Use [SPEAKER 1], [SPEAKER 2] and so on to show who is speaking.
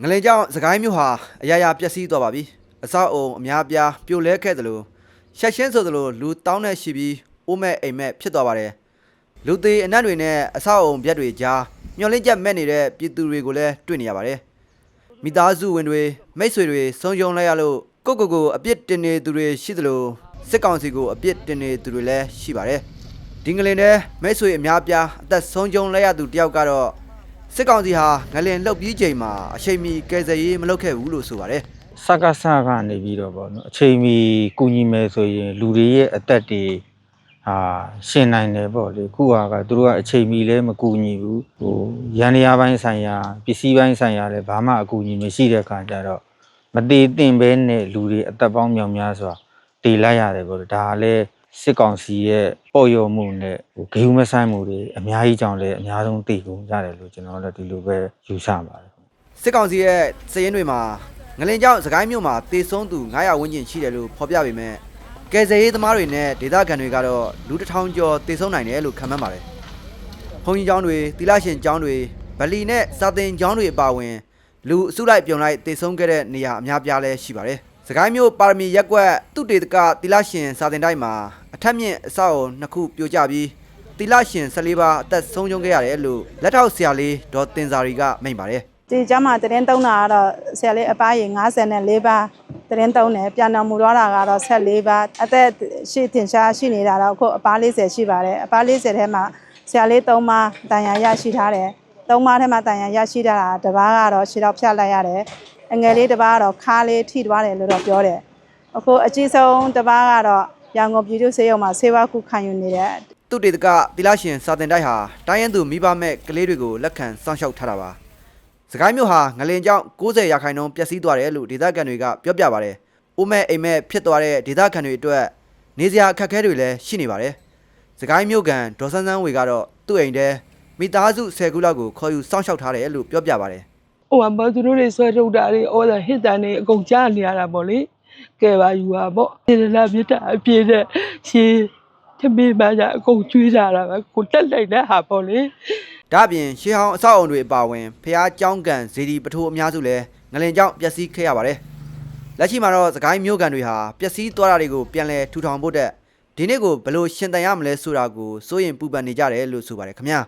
[SPEAKER 1] ငလင်ကြောင့်စကိုင်းမြို့ဟာအရာရာပျက်စီးသွားပါပြီအဆောက်အုံအများပြားပြိုလဲခဲ့သလိုရှက်ရှင်းဆိုသလိုလူတောင်းနဲ့ရှိပြီးအိုးမဲ့အိမ်မဲ့ဖြစ်သွားပါတယ်လူသေးအနက်တွေနဲ့အဆောက်အုံပြက်တွေကြားမျောလင်းချက်မဲ့နေတဲ့ပြည်သူတွေကိုလည်းတွေ့နေရပါတယ်မိသားစုဝင်တွေမိတ်ဆွေတွေဆုံးယုံလိုက်ရလို့ကိုယ့်ကိုယ်ကိုအပြစ်တင်နေသူတွေရှိသလိုစစ်ကောင်စီကိုအပြစ်တင်နေသူတွေလည်းရှိပါတယ်ဒီငလင်တဲ့မိတ်ဆွေအများပြားအသက်ဆုံးယုံလိုက်ရသူတယောက်ကတော့ စစ်ကောင်စီဟာငလင်လှုပ်ပြီးချိန်မှာအချိန်မီကယ်ဆယ်ရေးမလုပ်ခဲ့ဘူးလို့ဆိုပါတယ်
[SPEAKER 2] စကစကနေပြီးတော့ပေါ့နော်အချိန်မီကူညီမယ်ဆိုရင်လူတွေရဲ့အသက်တွေဟာရှင်နိုင်တယ်ပေါ့လေခုဟာကသူတို့ကအချိန်မီလည်းမကူညီဘူးဟိုရန်ရာပိုင်းဆိုင်ရာပစ္စည်းပိုင်းဆိုင်ရာလည်းဘာမှအကူအညီမရှိတဲ့ခါကျတော့မတည်တင်ပဲနဲ့လူတွေအသက်ပေါင်းမြောက်များစွာတည်လိုက်ရတယ်ပေါ့လေဒါကလည်း စစ်ကောင်စီရဲ့ပေါ်ရောမှုနဲ့ဟိုဂယုမဆိုင်မှုတွေအများကြီးကြောင့်လည်းအများဆုံးတည်ကုန်ကြတယ်လို့ကျွန်တော်တို့ဒီလိုပဲယူဆပါတယ်
[SPEAKER 1] စစ်ကောင်စီရဲ့စည်ရင်းတွေမှာငလင်ကြောင့်စကိုင်းမြို့မှာတေဆုံးသူ900ဝန်းကျင်ရှိတယ်လို့ဖော်ပြပေမဲ့ကယ်ဆယ်ရေးသမားတွေနဲ့ဒေသခံတွေကတော့လူတစ်ထောင်ကျော်တေဆုံးနိုင်တယ်လို့ခန့်မှန်းပါတယ်။ဘုံကြီးကျောင်းတွေတီလာရှင်ကျောင်းတွေဗလီနဲ့စာသင်ကျောင်းတွေအပါအဝင်လူအစုလိုက်ပြုံလိုက်တေဆုံးခဲ့တဲ့နေရာအများပြားလည်းရှိပါတယ်။ စကိုင်းမြို့ပါရမီရက်ကွက်သူတေတကတီလာရှင်စာသင်တိုက်မှာအထက်မြင့်အဆောက်အုံနှစ်ခုပြိုကျပြီးတီလာရှင်14ပါးအသက်ဆုံးရှုံးခဲ့ရတယ်လို့လက်ထောက်ဆရာလေးဒေါ်တင်စာရီကမိန့်ပါတယ်
[SPEAKER 3] ဒီကျမ်းမှာတရင်သုံးတာကတော့ဆရာလေးအပားရေ54ပါးတရင်သုံးတယ်ပြန်တော်မူတော့တာကတော့14ပါးအသက်ရှိတင်ရှားရှိနေတာတော့အခုအပား40ရှိပါတယ်အပား40ထဲမှာဆရာလေး3ပါးတန်ရာရရှိထားတယ်3ပါးထဲမှာတန်ရာရရှိထားတာတစ်ပါးကတော့ခြေတော့ဖြတ်လိုက်ရတယ် အငယ်လေးတစ်ပါးကတော့ခါးလေးထိသွားတယ်လို့တော့ပြောတယ်အခုအကြီးဆုံးတစ်ပါးကတော့ရန်ကုန်ပြည်သူ့ဆေးရုံမှာဆေးဝါးကုခံယူနေတဲ့
[SPEAKER 1] သူတေတကတိလရှင်စာတင်တိုက်ဟာတိုင်းရန်သူမိဘမဲ့ကလေးတွေကိုလက်ခံစောင့်ရှောက်ထားတာပါစကိုင်းမြို့ဟာငလင်ကြောင့်90ရာခိုင်နှုန်းပျက်စီးသွားတယ်လို့ဒေသခံတွေကပြောပြပါတယ်။အိုးမဲ့အိမ်မဲ့ဖြစ်သွားတဲ့ဒေသခံတွေအတွက်နေစရာအခက်အခဲတွေလည်းရှိနေပါတယ်။စကိုင်းမြို့ကန်ဒေါ်ဆန်းဆန်းဝေကတော့သူ့အိမ်ထဲမိသားစု10ခုလောက်ကိုခေါ်ယူစောင့်ရှောက်ထားတယ်လို့ပြောပြပါတယ်
[SPEAKER 4] ဟိုမှာသူတို့တွေဆွဲထုတ်တာတွေအော်ဒါဟစ်တန်တွေအကုန်ကြားနေရတာပေါ့လေကဲပါယူပါပေါ့စေတနာမေတ္တာအပြည့်နဲ့ရှင်တမင်းပါကြအကုန်ကျွေးကြတာပဲကိုတက်လိုက်တဲ့ဟာပေါ့လေ
[SPEAKER 1] ဒါပြင်ရှေးဟောင်းအဆောက်အုံတွေအပါအဝင်ဖျားကျောင်းကန်ဇေဒီပထိုးအများစုလည်းငလင်ကြောင့်ပျက်စီးခဲ့ရပါတယ်လက်ရှိမှာတော့သခိုင်းမျိုးကန်တွေဟာပျက်စီးသွားတာတွေကိုပြန်လည်ထူထောင်ဖို့တဲ့ဒီနေ့ကိုဘယ်လိုရှင်းတန်ရမလဲဆိုတာကိုစိုးရင်ပူပန်နေကြတယ်လို့ဆိုပါတယ်ခင်ဗျာ